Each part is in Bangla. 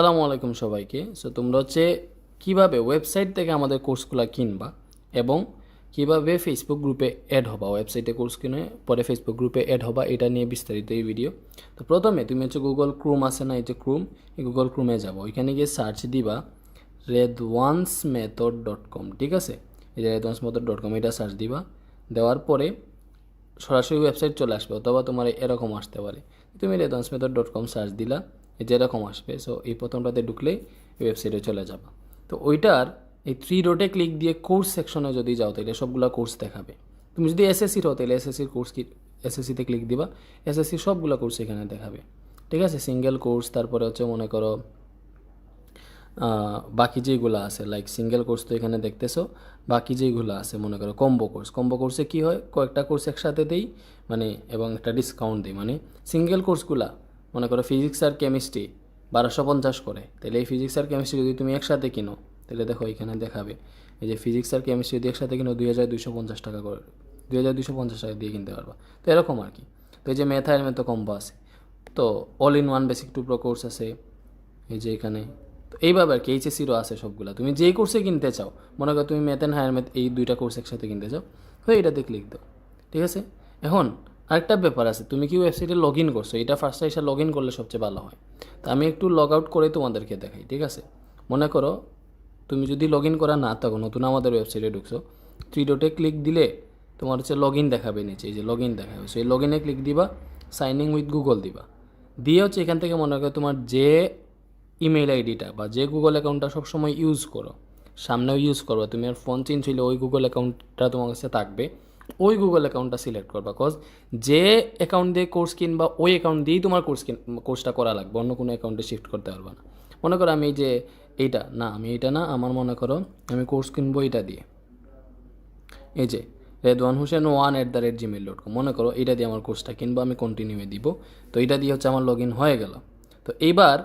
আসসালামু আলাইকুম সবাইকে। সো তোমরা হচ্ছে কীভাবে ওয়েবসাইট থেকে আমাদের কোর্সগুলো কিনবা এবং কীভাবে ফেসবুক গ্রুপে অ্যাড হবা? ওয়েবসাইটে কোর্স কিনে পরে ফেসবুক গ্রুপে অ্যাড হবা, এটা নিয়ে বিস্তারিত এই ভিডিও তো প্রথমে তুমি হচ্ছে গুগল ক্রোম আছে না? এই যে ক্রোম এই গুগল ক্রোমে যাব। ওইখানে গিয়ে সার্চ দিবা রেদওয়ান্স মেথড ডট কম ঠিক আছে? এই যে রেদওয়ান্স মেথড ডট কম এটা সার্চ দিবা। দেওয়ার পরে সরাসরি ওয়েবসাইট চলে আসবে, অথবা তোমার এরকম আসতে পারে। তুমি Redwan's method dot com search দিলা। এই যে এরকম আসবে। সো এই প্রথমটাতে ঢুকলেই ওয়েবসাইটে চলে যাবা। তো ওইটার এই থ্রি ডটে ক্লিক দিয়ে কোর্স সেকশনে যদি যাও, তাহলে সবগুলো কোর্স দেখাবে। তুমি যদি এসএসসির হও তাহলে এসএসসির কোর্স কি এসএসসিতে ক্লিক দিবা। এসএসসি সবগুলো কোর্স এখানে দেখাবে। ঠিক আছে? সিঙ্গেল কোর্স তারপরে হচ্ছে মনে করো বাকি যেগুলো আছে লাইক সিঙ্গেল কোর্স তো এখানে দেখতেছো। বাকি যেগুলো আছে, মনে করো কম্বো কোর্স কম্বো কোর্সে কী হয়? কয়েকটা কোর্স একসাথে দেই মানে এবং একটা ডিসকাউন্ট দিই। মানে সিঙ্গেল কোর্সগুলা মনে করো ফিজিক্স আর কেমিস্ট্রি বারোশো পঞ্চাশ করে, তাহলে এই ফিজিক্স আর কেমিস্ট্রি যদি তুমি একসাথে কিনো, তাহলে দেখো এখানে দেখাবে, এই যে ফিজিক্স আর কেমিস্ট্রি যদি একসাথে কিনো, দুই হাজার দুইশো পঞ্চাশ টাকা করে, দুই হাজার দুশো পঞ্চাশ টাকা দিয়ে কিনতে পারবা। তো এরকম আর কি। তো এই যে ম্যাথ আর ম্যাথ কম্বো আছে। তো all in one basic to pro course আছে, এই যে এখানে। তো এইভাবে আর কি এইচএসিরও আছে সবগুলো। তুমি যেই কোর্সে কিনতে চাও, মনে করো তুমি ম্যাথ অ্যান্ড হায়ার ম্যাথ এই দুইটা কোর্স একসাথে কিনতে চাও, তো এটাতে ক্লিক দাও। ঠিক আছে? এখন আরেকটা ব্যাপার আছে, তুমি কি ওয়েবসাইটে লগ ইন করছ? এটা ফার্স্টে এসে লগ ইন করলে সবচেয়ে ভালো হয়। তো আমি একটু লগ আউট করে তোমাদেরকে দেখাই, ঠিক আছে? মনে করো, তুমি যদি লগ ইন করা না থাকো, নতুন আমাদের ওয়েবসাইটে ঢুকছো থ্রি ডটে ক্লিক দিলে তোমার হচ্ছে লগ ইন দেখাবে নিচে, এই যে লগ ইন দেখাবে। সেই লগ ইনে ক্লিক দিবা সাইন ইন উইথ গুগল দিবা। দিয়ে হচ্ছে এখান থেকে মনে করো তোমার যে ইমেল আইডিটা বা যে গুগল অ্যাকাউন্টটা সবসময় ইউজ করো, সামনেও ইউজ করবে। তুমি আর ফোন চেঞ্জ হইলে ওই গুগল অ্যাকাউন্টটা তোমার কাছে থাকবে। ওই গুগল অ্যাকাউন্টটা সিলেক্ট করবা কজ যে অ্যাকাউন্ট দিয়ে কোর্স কিনবা, ওই অ্যাকাউন্ট দিয়েই তোমার কোর্স কিন কোর্সটা করা লাগবে, অন্য কোনো অ্যাকাউন্টে শিফট করতে পারবা না। মনে করো আমি যে এইটা, না আমি এইটা না, আমার মনে করো আমি কোর্স কিনবো এইটা দিয়ে। এই যে Redwan Hossain one at the rate Gmail dot com মনে করো এটা দিয়ে আমার কোর্সটা কিনবো, আমি কন্টিনিউয়ে দিব। তো এটা দিয়ে হচ্ছে আমার লগ ইন হয়ে গেল। তো এইবার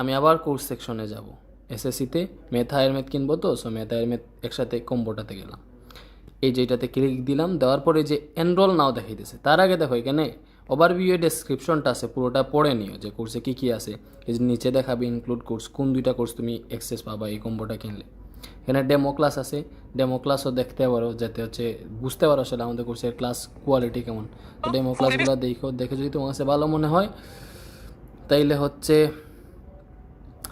আমি আবার কোর্স সেকশনে যাব। এসএসসিতে মেথ মেথ কিনবো তো সো মেথ মেথ একসাথে কম্বোটাতে গেলাম। এই যে এটাতে ক্লিক দিলাম দেওয়ার পরে যে এনরোল নাও দেখাইতেছে তার আগে দেখো এখানে ওভারভিউ ডেসক্রিপশনটা আছে পুরোটা পড়ে নিও যে কোর্সে কী কী আছে। এই যে নিচে দেখাবে ইনক্লুড কোর্স কোন দুইটা কোর্স তুমি অ্যাক্সেস পাবা এই কম্বোটা কিনলে। এখানে ডেমো ক্লাস আছে ডেমো ক্লাসও দেখতে পারো যাতে হচ্ছে বুঝতে পারো আসলে আমাদের কোর্সের ক্লাস কোয়ালিটি কেমন। তো ডেমো ক্লাসগুলো দেখো দেখে যদি তোমার কাছে ভালো মনে হয় তাইলে হচ্ছে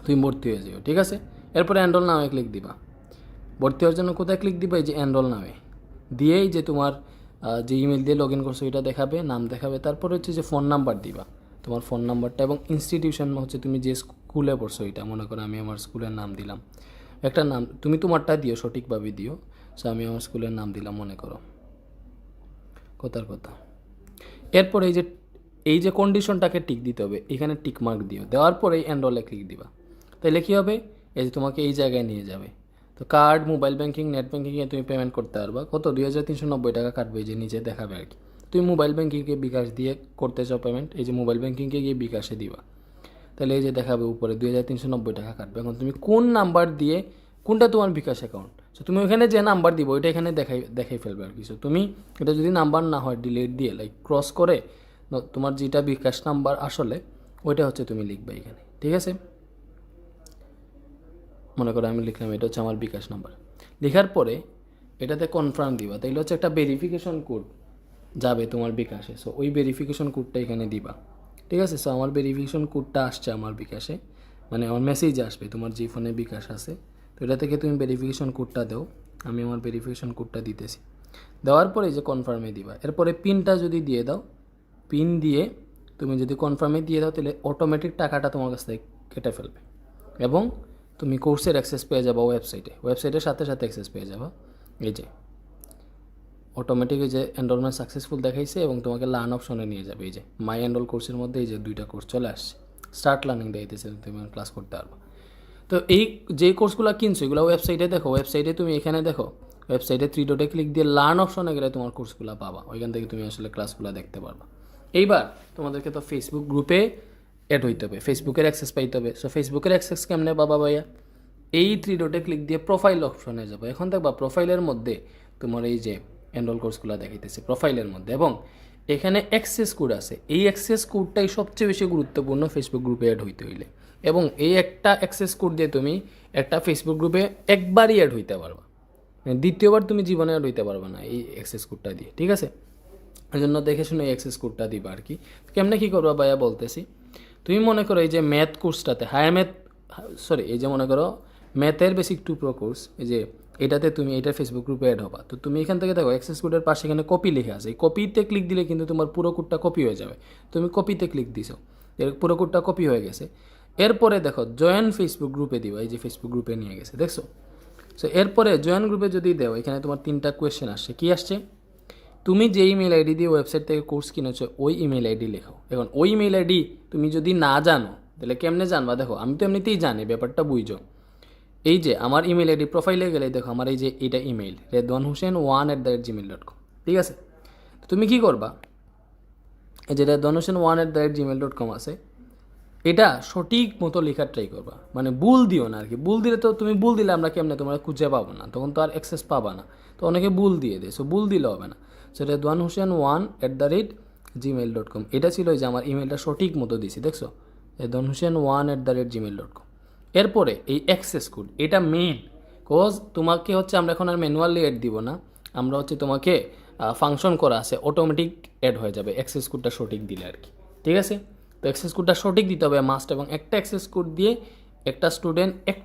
তুমি ভর্তি হয়ে যাও ঠিক আছে? এরপরে এনরোল নামে ক্লিক দিবা। ভর্তি হওয়ার জন্য কোথায় ক্লিক দিবা? এই যে এনরোল নামে। দিয়েই যে তোমার যে ইমেল দিয়ে লগ ইন করছ, এটা দেখাবে, নাম দেখাবে, তারপরে হচ্ছে যে ফোন নাম্বার দিবা। তোমার ফোন নাম্বারটা এবং ইনস্টিটিউশন হচ্ছে তুমি যে স্কুলে পড়ছো এটা, মনে করো আমি আমার স্কুলের নাম দিলাম। একটা নাম, তুমি তোমারটা দিও, সঠিকভাবে দিও। সো আমি আমার স্কুলের নাম দিলাম, মনে করো। কথার কথা। এরপর এই যে এই যে কন্ডিশনটাকে টিক দিতে হবে, এখানে টিক মার্ক দিও। দেওয়ার পরে এনরোলে ক্লিক দিবা। তাহলে কী হবে? এই যে তোমাকে এই জায়গায় নিয়ে যাবে। তো কার্ড মোবাইল ব্যাঙ্কিং নেট ব্যাঙ্কিংয়ে তুমি পেমেন্ট করতে পারবা। কত? দুই হাজার তিনশো নব্বই টাকা কাটবে যে নিচে দেখাবে আর কি। তুমি মোবাইল ব্যাঙ্কিংকে বিকাশ দিয়ে করতে চাও পেমেন্ট এই যে মোবাইল ব্যাঙ্কিংকে গিয়ে বিকাশে দিবা। তাহলে এই যে দেখাবে উপরে, দুই হাজার তিনশো নব্বই টাকা কাটবে এখন তুমি কোন নাম্বার দিয়ে, কোনটা তোমার বিকাশ অ্যাকাউন্ট সো তুমি ওখানে যে নাম্বার দিব, ওইটা এখানে দেখাই দেখাই ফেলবে আর কি। সো তুমি এটা যদি নাম্বার না হয় ডিলিট দিয়ে লাইক ক্রস করে, তোমার যেটা বিকাশ নাম্বার আসলে, ওইটা হচ্ছে তুমি লিখবে এখানে। ঠিক আছে? মনে করো আমি লিখলাম, এটা হচ্ছে আমার বিকাশ নাম্বার। লেখার পরে এটাতে কনফার্ম দিবা। তাইলে হচ্ছে একটা ভেরিফিকেশন কোড যাবে তোমার বিকাশে। সো ওই ভেরিফিকেশন কোডটা এখানে দিবা। ঠিক আছে? সো আমার ভেরিফিকেশন কোডটা আসছে আমার বিকাশে। মানে আমার মেসেজ আসবে, তোমার যে ফোনে বিকাশ আছে। তো এটা থেকে তুমি ভেরিফিকেশন কোডটা দাও। আমি আমার ভেরিফিকেশন কোডটা দিতেছি। দেওয়ার পরে যে কনফার্মে দিবা। এরপরে পিনটা যদি দিয়ে দাও পিন দিয়ে তুমি যদি কনফার্মে দিয়ে দাও, তাহলে অটোমেটিক টাকাটা তোমার কাছ থেকে কেটে ফেলবে। এবং তুমি কোর্সের অ্যাক্সেস পেয়ে যাবা ওয়েবসাইটে ওয়েবসাইটের সাথে সাথে অ্যাক্সেস পেয়ে যাবা। এই যে অটোমেটিক যে এনরোলমেন্ট সাকসেসফুল দেখাইছে এবং তোমাকে লার্ন অপশনে নিয়ে যাবে। এই যে মাই এনরোল কোর্সের মধ্যে এই যে দুইটা কোর্স চলে আসছে। স্টার্ট লার্নিং দেখাইতেছে তুমি ক্লাস করতে পারবা। তো এই যে কোর্সগুলো কিনছো, এগুলো ওয়েবসাইটে দেখো। ওয়েবসাইটে তুমি এখানে দেখো ওয়েবসাইটে থ্রি ডটে ক্লিক দিয়ে লার্ন অপশনে গেলে তোমার কোর্সগুলো পাবা। ওইখান থেকে তুমি আসলে ক্লাসগুলো দেখতে পারবা। এইবার তোমাদেরকে তো ফেসবুক গ্রুপে অ্যাড হইতে হবে ফেসবুকের অ্যাক্সেস পাইতে হবে। সো ফেসবুকের অ্যাক্সেস কেমনে বাবা ভাইয়া? এই থ্রি ডটে ক্লিক দিয়ে প্রোফাইল অপশনে যাব। এখন দেখবা প্রোফাইলের মধ্যে তোমার এই যে এনরোল কোর্সগুলো দেখাইতেছে প্রোফাইলের মধ্যে। এবং এখানে অ্যাক্সেস কোড আছে। এই অ্যাক্সেস কোডটাই সবচেয়ে বেশি গুরুত্বপূর্ণ ফেসবুক গ্রুপে অ্যাড হইতে হইলে। এবং এই একটা অ্যাক্সেস কোড দিয়ে তুমি একটা ফেসবুক গ্রুপে একবারই অ্যাড হইতে পারবা। মানে দ্বিতীয়বার তুমি জীবনে অ্যাড হইতে পারবে না এই অ্যাক্সেস কোডটা দিয়ে, ঠিক আছে? এই জন্য দেখে শুনে এই অ্যাক্সেস কোডটা দিবা আর কি। কেমনে কী করবা ভাইয়া বলতেছি? তুমি মনে করো এই যে ম্যাথ কোর্সটাতে হায়ার ম্যাথ সরি এই যে মনে করো ম্যাথের বেসিক টু প্রো কোর্স এই যে এটাতে তুমি এটা ফেসবুক গ্রুপে অ্যাড হবা। তো তুমি এখান থেকে দেখো অ্যাক্সেস কোডের পাশে এখানে কপি লিখে আছে। এই কপিতে ক্লিক দিলে কিন্তু তোমার পুরো কোডটা কপি হয়ে যাবে। তুমি কপিতে ক্লিক দিছো। এর পুরো কোডটা কপি হয়ে গেছে। এরপরে দেখো জয়েন ফেসবুক গ্রুপে দিবা, এই যে ফেসবুক গ্রুপে নিয়ে গেছে, দেখছ? সো এরপরে জয়েন গ্রুপে যদি দেও, এখানে তোমার তিনটা কোয়েশ্চেন আসছে। কী আসছে? তুমি যে ইমেল আইডি দিয়ে ওয়েবসাইট থেকে কোর্স কিনেছো, ওই ইমেল আইডি লেখো। এখন ওই ইমেল আইডি তুমি যদি না জানো, তাহলে কেমনে জানবা? দেখো, আমি তো এমনিতেই জানি, ব্যাপারটা বুঝো। এই যে, আমার ইমেল আইডি প্রোফাইলে গেলে দেখো, আমার এই যে এটা email Redwan Hossain one at the rate Gmail dot com ঠিক আছে? তুমি কি করবা? এই যে Redwan Hossain one at the rate Gmail dot com আছে, এটা সঠিক মতো লেখার ট্রাই করবা। মানে ভুল দিও না আর কি ভুল দিলে তো তুমি ভুল দিলে আমরা কেমনে, তোমরা খুঁজে পাবো না, তখন তো আর অ্যাক্সেস পাবা না। তো অনেকে ভুল দিয়ে দেয় সো ভুল দিলে হবে না। So Redwan Hossain one at the rate Gmail dot com এটা ছিল যে আমার ইমেলটা সঠিক মতো দিছি, দেখছ? Redwan Hossain one at the rate Gmail dot com এরপরে এই অ্যাক্সেস কোড এটা মেন কোজ তোমাকে হচ্ছে আমরা এখন আর ম্যানুয়ালি অ্যাড দিব না, আমরা হচ্ছে তোমাকে ফাংশন করা আছে অটোমেটিক অ্যাড হয়ে যাবে অ্যাক্সেস কোডটা সঠিক দিলে আর কি। ঠিক আছে? তো অ্যাক্সেস কোডটা সঠিক দিতে হবে মাস্ট এবং একটা অ্যাক্সেস কোড দিয়ে একটা স্টুডেন্ট এক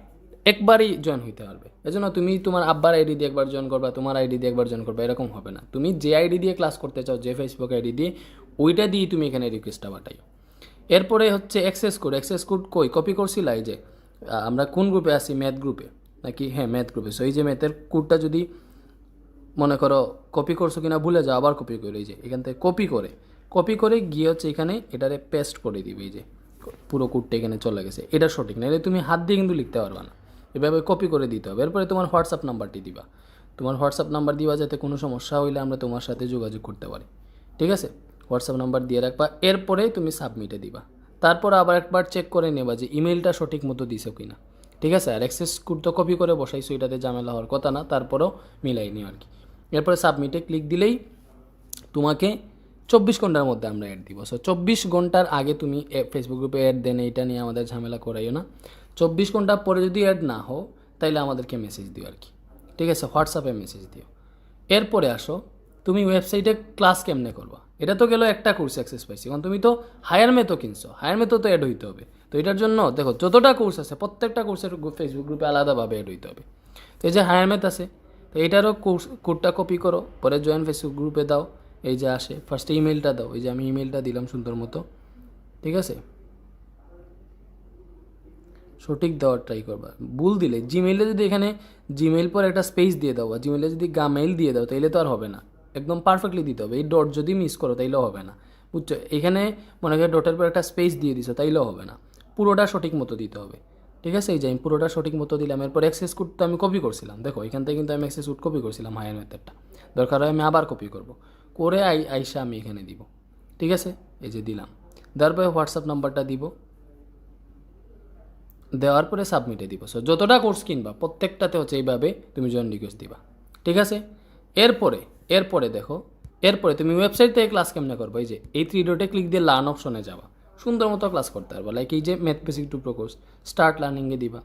একবারই জয়েন হইতে পারবে। এজন্য তুমি তোমার আব্বার আইডি দিয়ে একবার জয়েন করবা, তোমার আইডি দিয়ে একবার জয়েন করবা, এরকম হবে না। তুমি যে আইডি দিয়ে ক্লাস করতে চাও, যে ফেসবুক আইডি দিয়ে, ওইটা দিয়ে তুমি এখানে রিকোয়েস্টটা পাঠাইও। এরপরে হচ্ছে অ্যাক্সেস কোড অ্যাক্সেস কোড কই? কপি করছিল এই যে আমরা কোন গ্রুপে আছি? ম্যাথ গ্রুপে নাকি? হ্যাঁ ম্যাথ গ্রুপে সো এই যে ম্যাথের কোডটা যদি মনে করো কপি করছ কিনা, ভুলে যাও, আবার কপি করে এই যে, এখান থেকে কপি করে। কপি করে গিয়ে হচ্ছে এখানে এটারে পেস্ট করে দিবে এই যে, পুরো কোডটা এখানে চলে গেছে। এটা সঠিক না এটা তুমি হাত দিয়ে কিন্তু লিখতে পারবে না। এভাবে কপি করে দিতে হবে। এরপরে তোমার হোয়াটসঅ্যাপ নাম্বারটি দিবা। তোমার হোয়াটসঅ্যাপ নাম্বার দিবা যাতে কোনো সমস্যা হইলে আমরা তোমার সাথে যোগাযোগ করতে পারি। ঠিক আছে? হোয়াটসঅ্যাপ নাম্বার দিয়ে রাখবা। এরপরে তুমি সাবমিটে দিবা। তারপর আবার একবার চেক করে নেবা যে ইমেলটা সঠিক মতো দিছো কি না ঠিক আছে? আর অ্যাক্সেস কোড তো কপি করে বসাইছো, এটাতে ঝামেলা হওয়ার কথা না। তারপরেও মিলাই নিও আর কি এরপরে সাবমিটে ক্লিক দিলেই তোমাকে চব্বিশ ঘণ্টার মধ্যে আমরা অ্যাড দিব। সো চব্বিশ ঘণ্টার আগে তুমি ফেসবুক গ্রুপে অ্যাড দেন এটা নিয়ে আমাদের ঝামেলা করাইও না। চব্বিশ ঘণ্টা পরে যদি অ্যাড না হও, তাইলে আমাদেরকে মেসেজ দিও আর কি। ঠিক আছে? হোয়াটসঅ্যাপে মেসেজ দিও। এরপরে আসো, তুমি ওয়েবসাইটে ক্লাস কেমনে করবা? এটা তো গেলো একটা কোর্স অ্যাক্সেস পাইছি। কারণ তুমি তো হায়ার মেতো কিনছো। হায়ার মেতো তো অ্যাড হইতে হবে। তো এটার জন্য দেখো, যতটা কোর্স আছে, প্রত্যেকটা কোর্সের ফেসবুক গ্রুপে আলাদাভাবে অ্যাড হইতে হবে। তো এই যে হায়ার মেথ আছে, তো এটারও কোর্স কোডটা কপি করো, পরে জয়েন ফেসবুক গ্রুপে দাও। এই যে আসে ফার্স্টে ইমেলটা দাও। এই যে আমি ইমেলটা দিলাম সুন্দর মতো। ঠিক আছে? সঠিক দেওয়ার ট্রাই করবা। ভুল দিলে জিমেইলে যদি এখানে জিমেইল পর একটা স্পেস দিয়ে দাও বা জিমেইলে যদি গামেইল দিয়ে দাও, তাইলে তো আর হবে না। একদম পারফেক্টলি দিতে হবে। এই ডট যদি মিস করো, তাইলেও হবে না। বুঝছ? এখানে মনে করি ডটের পর একটা স্পেস দিয়ে দিছো, তাইলেও হবে না। পুরোটা সঠিক মতো দিতে হবে। ঠিক আছে? এই যে আমি পুরোটা সঠিক মতো দিলাম, এরপর অ্যাক্সেস কোড তো আমি কপি করছিলাম। দেখো, এখান থেকে কিন্তু আমি অ্যাক্সেস কোড কপি করছিলাম হায়ার মেথডটা দরকার হয় আমি আবার কপি করব। করে আই আইসা আমি এখানে দিব। ঠিক আছে? এই যে দিলাম। দেওয়ার পরে হোয়াটসঅ্যাপ নাম্বারটা দিব। দেওয়ার পরে সাবমিটে দিব। সো যতটা কোর্স কিনবা, প্রত্যেকটাতে হচ্ছে এইভাবে তুমি জয়েন রিকোয়েস্ট দিবা। ঠিক আছে? এরপরে এরপরে দেখো, এরপরে তুমি ওয়েবসাইট থেকে ক্লাস কেমনে করব? এই যে, এই থ্রি ডটে ক্লিক দিয়ে লার্ন অপশনে যাবা। সুন্দর মতো ক্লাস করতে পারবা। লাইক এই যে math basic to pro course start লার্নিংয়ে দিবা।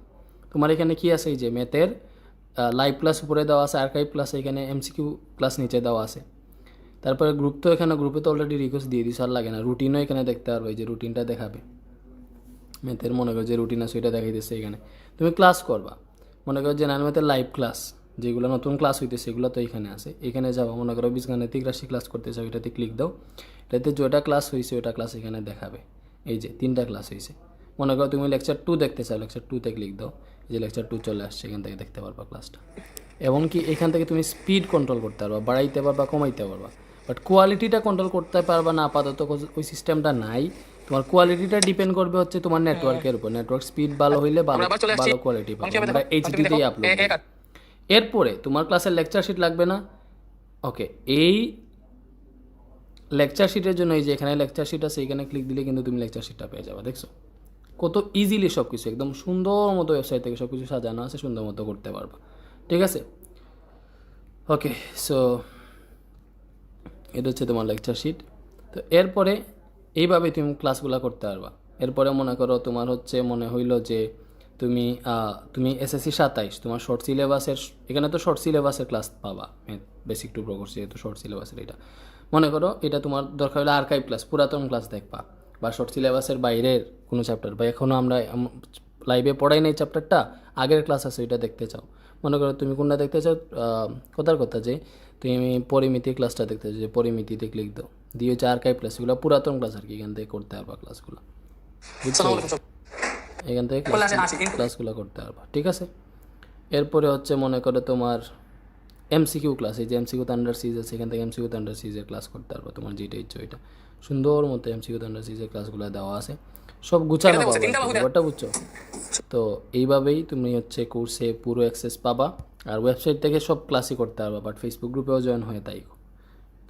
তোমার এখানে কি আছে? এই যে ম্যাথের লাইভ ক্লাস উপরে দেওয়া আছে আর্কাইভ ক্লাস এখানে এমসিকিউ ক্লাস নিচে দেওয়া আছে। তারপরে গ্রুপ তো এখানে গ্রুপে তো অলরেডি রিকোয়েস্ট দিয়ে দিস আর লাগে না। রুটিনও এখানে দেখতে পারবে, এই যে রুটিনটা দেখাবে। ম্যাথের মনে করো যে রুটিন আছে, ওইটা দেখাই দিচ্ছে এখানে। তুমি ক্লাস করবা। মনে করো জেনারেল ম্যাথের লাইভ ক্লাস যেগুলো নতুন ক্লাস হইতেছে সেগুলো তো এখানে আছে। এখানে যাব, মনে করো বীজগাণিতিক রাশি ক্লাস করতে চাও, এটাতে ক্লিক দাও। এটাতে যেটা ক্লাস হয়েছে ওটা ক্লাস এখানে দেখাবে। এই যে, তিনটা ক্লাস হয়েছে মনে করো তুমি লেকচার টু দেখতে চাও লেকচার টুতে ক্লিক দাও। যে লেকচার টু চলে আসছে, এখান থেকে দেখতে পারবা ক্লাসটা এমনকি এখান থেকে তুমি স্পিড কন্ট্রোল করতে পারবা, বাড়াইতে পারবা, কমাইতে পারবা। বাট কোয়ালিটিটা কন্ট্রোল করতে পারবা না, আপাতত ওই সিস্টেমটা নাই। তোমার কোয়ালিটিটা ডিপেন্ড করবে হচ্ছে তোমার নেটওয়ার্কের উপর। নেটওয়ার্ক স্পিড ভালো হইলে ভালো ভালো কোয়ালিটি পাবে। আমরা এইচডিতেই আপলোড এরপরে তোমার ক্লাসের লেকচার শিট লাগবে না? ওকে এই লেকচার শিটের জন্য এই যে এখানে লেকচার শিট আছে এখানে ক্লিক দিলে কিন্তু তুমি লেকচার শিটটা পেয়ে যাবে দেখছ? কত ইজিলি সব কিছু একদম সুন্দর মতো ওয়েবসাইট থেকে সব কিছু সাজানো আছে সুন্দর মতো করতে পারবা। ঠিক আছে? ওকে সো এটা হচ্ছে তোমার লেকচার শিট তো এরপরে এইভাবে তুমি ক্লাসগুলো করতে পারবা। এরপরে মনে করো তোমার হচ্ছে মনে হইল যে তুমি তুমি এসএসসি সাতাইশ, তোমার শর্ট সিলেবাসের এখানে তো শর্ট সিলেবাসের ক্লাস পাবা বেসিক টু প্রকোর্স যেহেতু শর্ট সিলেবাসের এটা। মনে করো এটা তোমার দরকার হলে আর্কাইভ ক্লাস পুরাতন ক্লাস দেখবা বা শর্ট সিলেবাসের বাইরের কোনো চ্যাপ্টার বা এখনও আমরা লাইভে পড়াই নাই চ্যাপ্টারটা আগের ক্লাস আছে ওইটা দেখতে চাও। মনে করো তুমি কোনটা দেখতে চাও কথার কথা যে তুমি পরিমিতি ক্লাসটা দেখতে চাও, যে পরিমিতিতে ক্লিক দাও। দিয়ে হচ্ছে আর্কাইভ ক্লাস এগুলো পুরাতন ক্লাস আর কি এখান থেকে করতে পারবা ক্লাসগুলো বুঝছ এখান থেকে ক্লাস ক্লাসগুলো করতে পারবা ঠিক আছে এরপরে হচ্ছে মনে করো তোমার এমসিকিউ ক্লাস এই যে এমসিকিউ আন্ডার সিজ আছে এখান থেকে এমসিকিউ আন্ডার সিজের ক্লাস করতে পারবা তোমার যেটা ইচ্ছে ওইটা সুন্দর মতো এমসিকিউ আন্ডার সিজের ক্লাসগুলো দেওয়া আছে সব গুছানো পাবা ব্যাপারটা বুঝছ তো এইভাবেই তুমি হচ্ছে কোর্সে পুরো অ্যাক্সেস পাবা আর ওয়েবসাইট থেকে সব ক্লাসই করতে পারবা বাট ফেসবুক গ্রুপেও জয়েন হয়ে তাই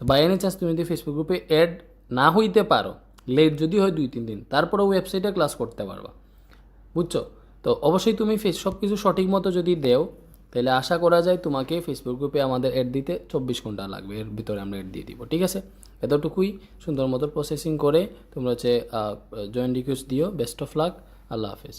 তো বাই এনি চান্স তুমি যদি ফেসবুক গ্রুপে অ্যাড না হইতে পারো লেট যদি হয় দুই, তিন দিন, তারপরেও ওয়েবসাইটে ক্লাস করতে পারবা। বুঝছ? তো অবশ্যই তুমি ফেস সব কিছু সঠিক মতো যদি দেও, তাহলে আশা করা যায় তোমাকে ফেসবুক গ্রুপে আমাদের অ্যাড দিতে চব্বিশ ঘণ্টা লাগবে। এর ভিতরে আমরা অ্যাড দিয়ে দিব, ঠিক আছে? এতটুকুই সুন্দর মতো প্রসেসিং করে তোমরা হচ্ছে জয়েন রিকোয়েস্ট দিও। বেস্ট অফ লাক আল্লাহ হাফেজ।